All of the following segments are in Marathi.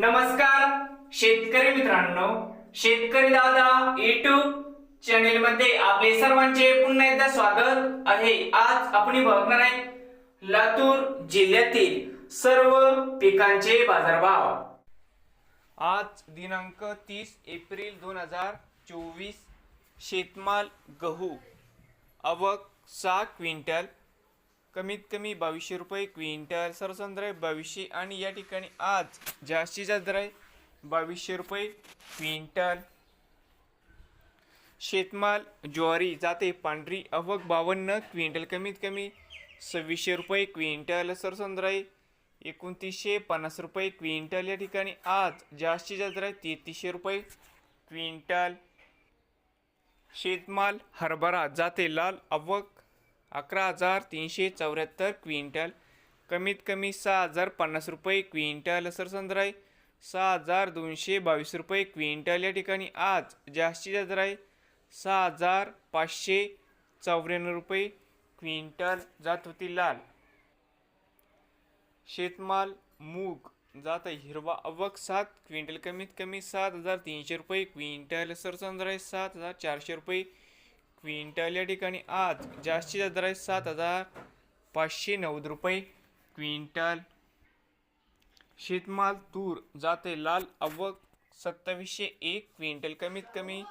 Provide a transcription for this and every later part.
नमस्कार शेतकरी मित्रांनो. शेतकरी दादा युट्यूब चॅनेल मध्ये आपले सर्वांचे पुन्हा एकदा स्वागत आहे. आज आपण बघणार आहे लातूर जिल्ह्यातील सर्व पिकांचे बाजारभाव. आज दिनांक तीस एप्रिल दोन हजार चोवीस शेतमाल गहू आवक सहा क्विंटल कमीत कमी बावीसशे रुपये क्विंटल सरसम दर आहे बावीसशे आणि या ठिकाणी आज जास्तीचा दर आहे बावीसशे रुपये क्विंटल. शेतमाल ज्वारी जाते पांढरी अवक बावन्न क्विंटल कमीत कमी सव्वीसशे रुपये क्विंटल सरसम आहे एकोणतीसशे पन्नास रुपये क्विंटल या ठिकाणी आज जास्तीत जास्त आहे तेहतीसशे रुपये क्विंटल. शेतमाल हरभरा जाते लाल अवक अकरा हजार तीनशे चौऱ्याहत्तर क्विंटल. कमीत कमी सहा हजार पन्नास रुपये क्विंटल सरसंद्र आहे सहा हजार दोनशे बावीस रुपये क्विंटल. या ठिकाणी आज जास्तीचा दर आहे सहा हजार पाचशे चौऱ्याण्णव रुपये क्विंटल जात होती लाल. शेतमाल मूग जात आहे हिरवा अवक सात क्विंटल. कमीत कमी सात हजार तीनशे रुपये क्विंटल सरसंद्र आहे सात हजार चारशे रुपये क्विंटल या ठिकाणी आज जास्तीचा दर आहे सात हजार पाचशे नव्वद रुपये क्विंटल. शेतमाल तूर जाते लाल अवक सत्तावीसशे एक क्विंटल कमीत कमी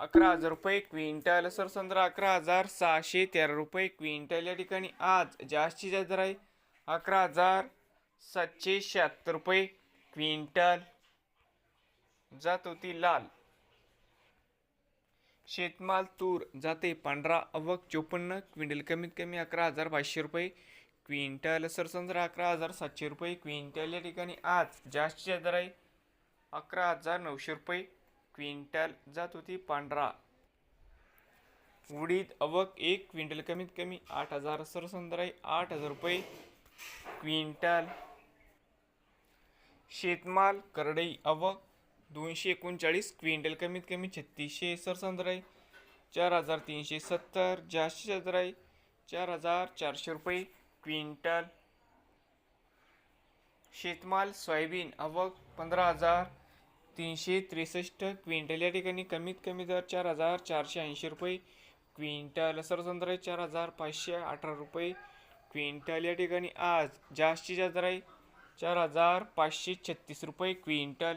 अकरा हजार रुपये क्विंटल. सरसंद्र अकरा हजार सहाशे तेरा रुपये क्विंटल. या ठिकाणी आज जास्तीचा दर आहे अकरा हजार सातशे शहात्तर रुपये क्विंटल. जात होती लाल. शेतमाल तूर जाते पांढरा अवक चोपन्न क्विंटल कमीत कमी अकरा हजार पाचशे रुपये क्विंटल सरसंजरा अकरा हजार सातशे रुपये क्विंटल या ठिकाणी आज जास्तीचा दर आहे अकरा हजार नऊशे रुपये क्विंटल जात होती पांढरा. उडीद अवक एक क्विंटल कमीत कमी आठ हजार सरसंदराई आठ हजार रुपये क्विंटल. शेतमाल करडई अवक दोनशे एकोणचाळीस क्विंटल कमीत कमी छत्तीसशे सरसंद्र आहे चार हजार तीनशे सत्तर जास्तीचा दर चार हजार चारशे रुपये क्विंटल. शेतमाल सोयाबीन आवक पंधरा हजार तीनशे त्रेसष्ट क्विंटल या ठिकाणी कमीत कमी दर चार हजार चारशे ऐंशी रुपये क्विंटल सरसंद्र चार हजार पाचशे अठरा रुपये क्विंटल या ठिकाणी आज जास्तीचा दर आहे चार हजार पाचशे छत्तीस रुपये क्विंटल.